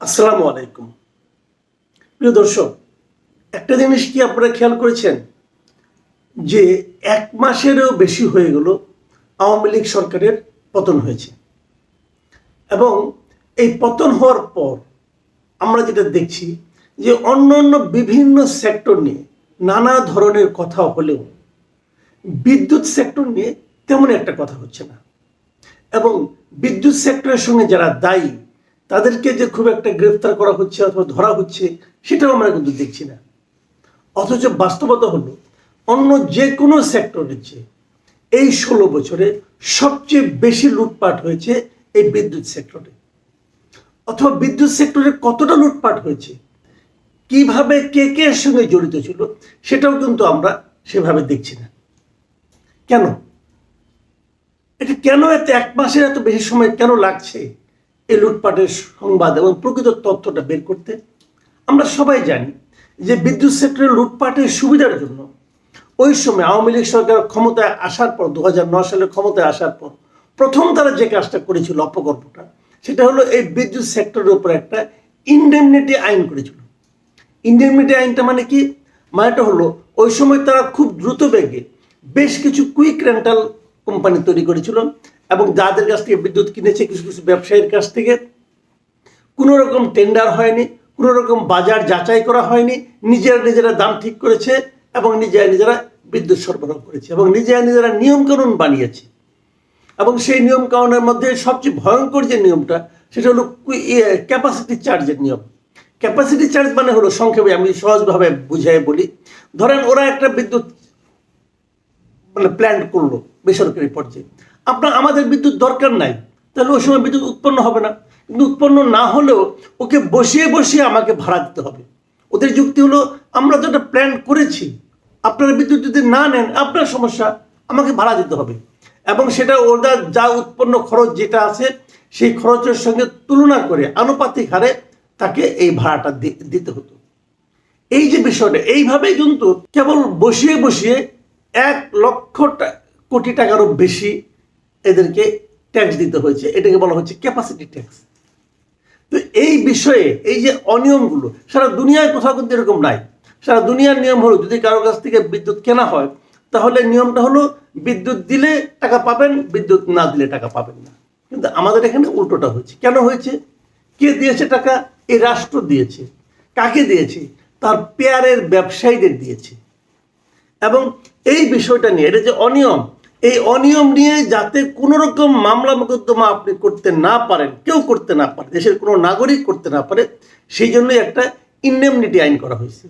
আসসালামু আলাইকুম। প্রিয় দর্শক, একটা জিনিস কি আপনারা খেয়াল করেছেন? যে এক মাসেরও বেশি হয়ে গেল আওয়ামী লীগ সরকারের পতন হয়েছে। এবং এই পতন হওয়ার পর আমরা যেটা দেখছি যে অন্য অন্য বিভিন্ন সেক্টর নিয়ে নানা ধরনের কথা হলেও বিদ্যুৎ সেক্টর নিয়ে তেমন একটা কথা হচ্ছে না। এবং বিদ্যুৎ সেক্টরের সঙ্গে যারা দায়ী তাদেরকে যে খুব একটা গ্রেফতার করা হচ্ছে অথবা ধরা হচ্ছে, সেটাও আমরা কিন্তু দেখছি না। অথচ বাস্তবতা হলো, অন্য যে কোনো সেক্টরের চেয়ে এই ষোলো বছরে সবচেয়ে বেশি লুটপাট হয়েছে এই বিদ্যুৎ সেক্টরে অথবা বিদ্যুৎ সেক্টরে কতটা লুটপাট হয়েছে, কীভাবে কে কে এর সঙ্গে জড়িত ছিল, সেটাও কিন্তু আমরা সেভাবে দেখছি না। কেন? এটা কেন এত এক মাসের এত বেশি সময় কেন লাগছে? এই লুটপাটের সংবাদ এবং প্রকৃত তথ্যটা বের করতে আমরা সবাই জানি যে বিদ্যুৎ সেক্টরে লুটপাটের সুবিধার জন্য ওই সময় আওয়ামী লীগ সরকার ক্ষমতায় আসার পর, দু হাজার নয় সালে ক্ষমতায় আসার পর প্রথম তারা যে কাজটা করেছিল অপকল্পটা, সেটা হলো এই বিদ্যুৎ সেক্টরের উপর একটা ইন্ডেমনিটি আইন করেছিল। ইন্ডেমনিটি আইনটা মানে কি? মানেটা হলো ওই সময় তারা খুব দ্রুত বেগে বেশ কিছু কুইক রেন্টাল কোম্পানি তৈরি করেছিল এবং যাদের কাছ থেকে বিদ্যুৎ কিনেছে কিছু কিছু ব্যবসায়ীর কাছ থেকে, কোনো রকম টেন্ডার হয়নি, কোনো রকম বাজার যাচাই করা হয়নি, নিজেরা নিজেরা দাম ঠিক করেছে এবং নিজেরা নিজেরা বিদ্যুৎ সরবরাহ করেছে এবং নিজেরা নিজেরা নিয়মকানুন বানিয়েছে। এবং সেই নিয়ম কানুনের মধ্যে সবচেয়ে ভয়ঙ্কর যে নিয়মটা, সেটা হলো ক্যাপাসিটি চার্জের নিয়ম। ক্যাপাসিটি চার্জ মানে হলো সংক্ষেপে আমি সহজভাবে বুঝাই বলি। ধরেন ওরা একটা বিদ্যুৎ মানে প্ল্যান্ট করল বেসরকারি পর্যায়ে। আপনার আমাদের বিদ্যুৎ দরকার নাই। তাহলে ওই সময় বিদ্যুৎ উৎপন্ন হবে না। কিন্তু উৎপন্ন না হলেও ওকে বসিয়ে বসিয়ে আমাকে ভাড়া দিতে হবে। ওদের যুক্তি হলো, আমরা তো একটা প্ল্যান করেছি, আপনারা বিদ্যুৎ যদি না নেন, আপনার সমস্যা, আমাকে ভাড়া দিতে হবে। এবং সেটা ওদের যা উৎপন্ন খরচ যেটা আছে, সেই খরচের সঙ্গে তুলনা করে আনুপাতিক হারে তাকে এই ভাড়াটা দিতে হতো। এই যে বিষয়টা, এইভাবেই কিন্তু কেবল বসিয়ে বসিয়ে এক লক্ষ কোটি টাকারও বেশি এদেরকে ট্যাক্স দিতে হয়েছে। এটাকে বলা হচ্ছে ক্যাপাসিটি ট্যাক্স তো এই বিষয়ে, এই যে অনিয়মগুলো, সারা দুনিয়ায় কোথাও কিন্তু এরকম নাই। সারা দুনিয়ার নিয়ম হলো, যদি কারও কাছ থেকে বিদ্যুৎ কেনা হয়, তাহলে নিয়মটা হলো বিদ্যুৎ দিলে টাকা পাবেন, বিদ্যুৎ না দিলে টাকা পাবেন না। কিন্তু আমাদের এখানে উল্টোটা হয়েছে। কেন হয়েছে? কে দিয়েছে টাকা? এই রাষ্ট্র দিয়েছে। কাকে দিয়েছে? তার পেয়ারের ব্যবসায়ীদের দিয়েছে। এবং এই বিষয়টা নিয়ে, এটা যে অনিয়ম এই অনিয়ম নিয়ে যাতে কোনো রকম মামলা মোকদ্দমা আপনি করতে না পারেন, কেউ করতে না পারে, দেশের কোনো নাগরিক করতে না পারে, সেই জন্যই একটা ইন্ডেমনিটি আইন করা হয়েছে।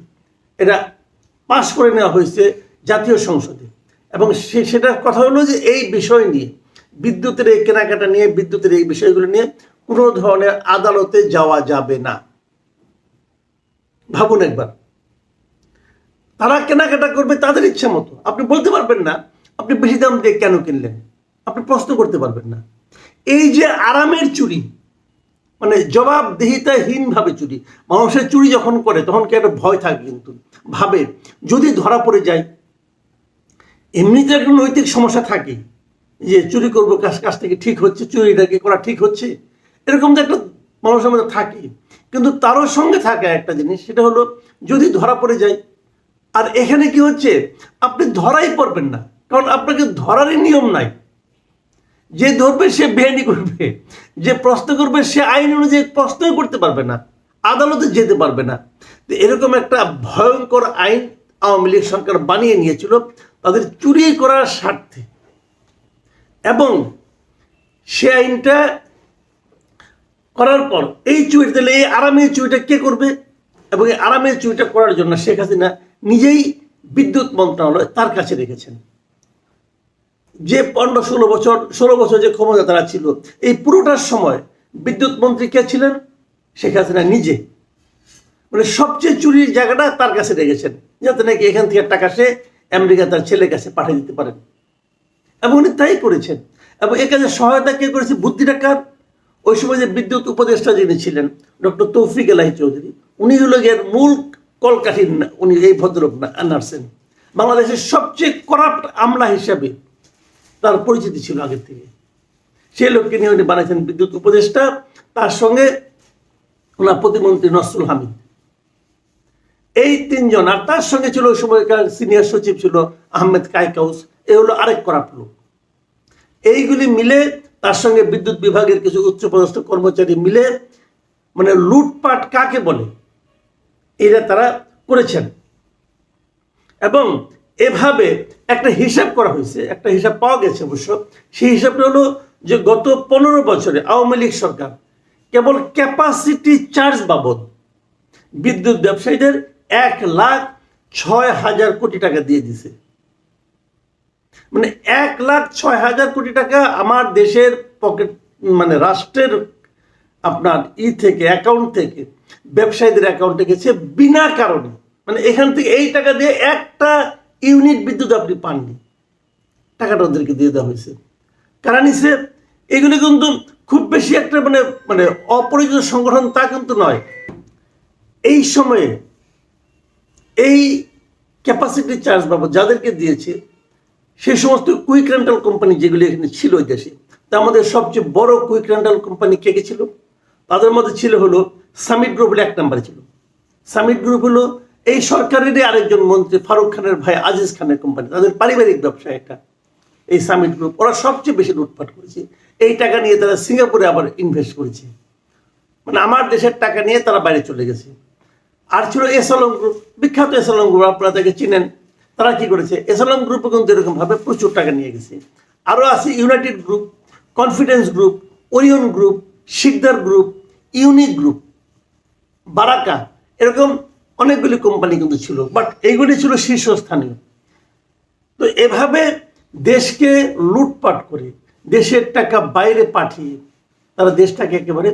এটা পাশ করে নেওয়া হয়েছে জাতীয় সংসদে। এবং সে, সেটার কথা হলো যে এই বিষয় নিয়ে, বিদ্যুতের এই কেনাকাটা নিয়ে, বিদ্যুতের এই বিষয়গুলো নিয়ে কোনো ধরনের আদালতে যাওয়া যাবে না। ভাবুন একবার। তারা কেনাকাটা করবে তাদের ইচ্ছা মতো। আপনি বলতে পারবেন না আপনি বেশি দাম দিয়ে কেন কিনলেন? আপনি প্রশ্ন করতে পারবেন না। এই যে আরামের চুরি মানে জবাবদিহিতাহীন ভাবে চুরি, মানুষের চুরি যখন করে, তখন কি একটা ভয় থাকে কিন্তু? ভাবে, যদি ধরা পড়ে যায়, এমনিতে একটা নৈতিক সমস্যা থাকে, যে চুরি করব, কাজ কাছ থেকে ঠিক হচ্ছে চুরিটাকে করা ঠিক হচ্ছে? এরকম তো একটা মানুষের মধ্যে থাকে। কিন্তু তারও সঙ্গে থাকে একটা জিনিস, সেটা হলো, যদি ধরা পড়ে যায়, আর এখানে কি হচ্ছে, আপনি ধরাই পড়বেন না। কারণ আপনাকে ধরারই নিয়ম নাই। যে ধরবে, সে বেআইনি করবে। যে প্রশ্ন করবে, সে আইন অনুযায়ী প্রশ্নই করতে পারবে না, আদালতে যেতে পারবে না। তো এরকম একটা ভয়ঙ্কর আইন আওয়ামী লীগ সরকার বানিয়ে নিয়েছিল তাদের চুরি করার স্বার্থে। এবং সে আইনটা করার পর এই চুরি তাহলে এই আরামের চুরিটা কে করবে? এবং এই আরামের চুরিটা করার জন্য শেখ হাসিনা নিজেই বিদ্যুৎ মন্ত্রণালয় তার কাছে রেখেছেন। যে পনেরো, ষোলো বছর ষোলো বছর যে ক্ষমতা তারা ছিল, এই পুরোটার সময় বিদ্যুৎ মন্ত্রী কে ছিলেন? শেখ হাসিনা নিজে। মানে সবচেয়ে চুরির জায়গাটা তার কাছে রেখেছেন, যাতে নাকি এখান থেকে টাকা সে আমেরিকা তার ছেলের কাছে পাঠিয়ে দিতে পারেন। এবং উনি তাই করেছেন। এবং এ কাজে সহায়তা কে করেছে, বুদ্ধিটা কার? ওই সময় যে বিদ্যুৎ উপদেষ্টা যিনি ছিলেন, ডক্টর তৌফিক এলাহি চৌধুরী, উনি হলো গিয়ে মূল কলকাঠির উনি এই ভদ্রলোক না নার্সেন বাংলাদেশের সবচেয়ে করাপ্ট আমলা হিসাবে তার পরিচিতি ছিল আগের থেকে। সেই লোককে নিয়ে উনি বানাইছেন বিদ্যুৎ উপদেষ্টা, তার সঙ্গে ওনার প্রতিমন্ত্রী নসরুল হামিদ। এই তিনজন, আর তার সঙ্গে ছিল ওই সময়কার সিনিয়র সচিব ছিল আহমেদ কাইকাউস, এ হলো আরেক করাপ লোক। এইগুলি মিলে তার সঙ্গে বিদ্যুৎ বিভাগের কিছু উচ্চপদস্থ কর্মচারী মিলে মানে লুটপাট কাকে বলে, এরা তারা করেছেন। এবং এভাবে একটা হিসাব করা হয়েছে, একটা হিসাব পাওয়া গেছে অবশ্য। সেই হিসাবটা হলো যে গত পনেরো বছরে আওয়ামী লীগ সরকার কেবল ক্যাপাসিটি চার্জ বাবদ বিদ্যুৎ ব্যবসায়ীদের এক লাখ ছয় হাজার কোটি টাকা দিয়ে দিছে। মানে এক লাখ ছয় হাজার কোটি টাকা আমার দেশের পকেট মানে রাষ্ট্রের আপনার ই থেকে অ্যাকাউন্ট থেকে, ব্যবসায়ীদের অ্যাকাউন্টে গেছে বিনা কারণে মানে এখান থেকে এই টাকা দিয়ে একটা ইউনিট বিদ্যুৎ আপনি পাননি। টাকাটা ওদেরকে দিয়ে দেওয়া হয়েছে। কারণ নিছে এগুলি কিন্তু খুব বেশি একটা মানে মানে অপরিচিত সংগঠন তা কিন্তু নয়। এই সময়ে এই ক্যাপাসিটি চার্জ বাবদ যাদেরকে দিয়েছে সেই সমস্ত কুইক রেন্টাল কোম্পানি যেগুলি এখানে ছিল ওই দেশে, তা আমাদের সবচেয়ে বড় কুইক রেন্টাল কোম্পানি কে কে ছিল? তাদের মধ্যে ছিল হলো সামিট গ্রুপ হলো এক নম্বরে ছিল। সামিট গ্রুপ হলো এই সরকারেরই আরেকজন মন্ত্রী, ফারুক খানের ভাই, আজিজ খানের কোম্পানি তাদের পারিবারিক ব্যবসা এটা, এই সামিট গ্রুপ ওরা সবচেয়ে বেশি লুটপাট করেছে। এই টাকা নিয়ে তারা সিঙ্গাপুরে আবার ইনভেস্ট করেছে। মানে আমার দেশের টাকা নিয়ে তারা বাইরে চলে গেছে। আর ছিল এসালং গ্রুপ বিখ্যাত এসালং গ্রুপ আপনারা তাকে চিনেন। তারা কি করেছে? এসালং গ্রুপও কিন্তু এরকমভাবে প্রচুর টাকা নিয়ে গেছে। আরও আছে United group Confidence group Orion group Sikder group Unique group Baraka এরকম অনেকগুলি কোম্পানি কিন্তু ছিল বাট এইগুলি ছিল শীর্ষস্থানীয়। তো এভাবে দেশকে লুটপাট করে, দেশের টাকা বাইরে পাঠিয়ে তারা দেশটাকে একেবারে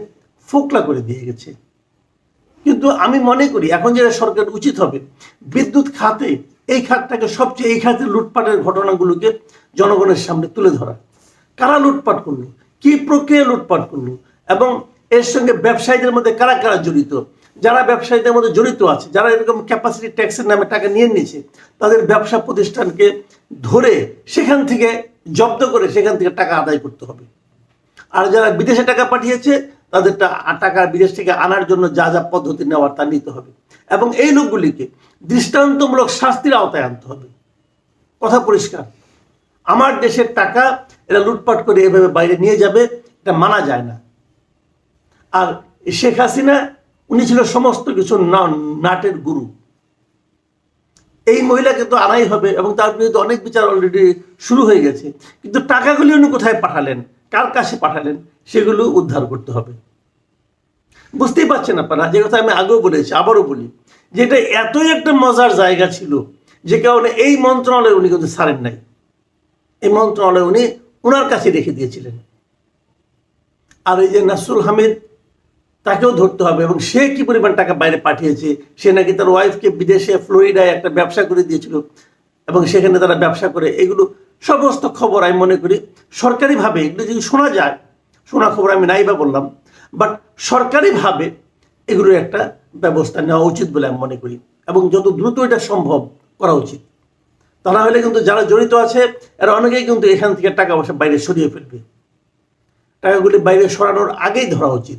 ফোকলা করে দিয়ে গেছে। কিন্তু আমি মনে করি, এখন যেটা সরকার উচিত হবে, বিদ্যুৎ খাতে, এই খাতটাকে সবচেয়ে, এই খাতে লুটপাটের ঘটনাগুলোকে জনগণের সামনে তুলে ধরা। কারা লুটপাট করল? কি প্রক্রিয়া লুটপাট করল? এবং এর সঙ্গে ব্যবসায়ীদের মধ্যে কারা কারা জড়িত? যারা ব্যবসায়ীদের মধ্যে জড়িত আছে, যারা এরকম ক্যাপাসিটি ট্যাক্সের নামে টাকা নিয়ে নিয়েছে, তাদের ব্যবসা প্রতিষ্ঠানকে ধরে সেখান থেকে জব্দ করে সেখান থেকে টাকা আদায় করতে হবে। আর যারা বিদেশে টাকা পাঠিয়েছে তাদের টাকা বিদেশ থেকে আনার জন্য যা যা পদ্ধতি নেওয়ার তা নিতে হবে। এবং এই লোকগুলিকে দৃষ্টান্তমূলক শাস্তির আওতায় আনতে হবে। কথা পরিষ্কার। আমার দেশের টাকা এরা লুটপাট করে এভাবে বাইরে নিয়ে যাবে, এটা মানা যায় না। আর শেখ হাসিনা উনি ছিল সমস্ত কিছু নাটের গুরু। এই মহিলাকে তো আনাই হবে এবং তার বিরুদ্ধে অনেক বিচার অলরেডি শুরু হয়ে গেছে। কিন্তু টাকাগুলি উনি কোথায় পাঠালেন? কার কাছে পাঠালেন? সেগুলো উদ্ধার করতে হবে। বুঝতেই পারছেন আপনারা, যে কথা আমি আগেও বলেছি, আবারও বলি, যে এটা এতই একটা মজার জায়গা ছিল যে কারণে এই মন্ত্রণালয় উনি কিন্তু ছাড়েন নাই। এই মন্ত্রণালয় উনি ওনার কাছে রেখে দিয়েছিলেন। আর এই যে নাসরুল হামিদ তাকেও ধরতে হবে এবং সে কি পরিমাণ টাকা বাইরে পাঠিয়েছে? সে নাকি তার ওয়াইফকে বিদেশে ফ্লোরিডায় একটা ব্যবসা করে দিয়েছিল এবং সেখানে তারা ব্যবসা করে। এগুলো সমস্ত খবর আমি মনে করি সরকারিভাবে, এগুলো যদি শোনা যায়, শোনা খবর আমি নাই বা বললাম বাট সরকারিভাবে এগুলোর একটা ব্যবস্থা নেওয়া উচিত বলে আমি মনে করি এবং যত দ্রুত এটা সম্ভব করা উচিত। তা না হলে কিন্তু যারা জড়িত আছে, এরা অনেকেই কিন্তু এখান থেকে টাকা পয়সা বাইরে সরিয়ে ফেলবে। টাকাগুলি বাইরে সরানোর আগেই ধরা উচিত।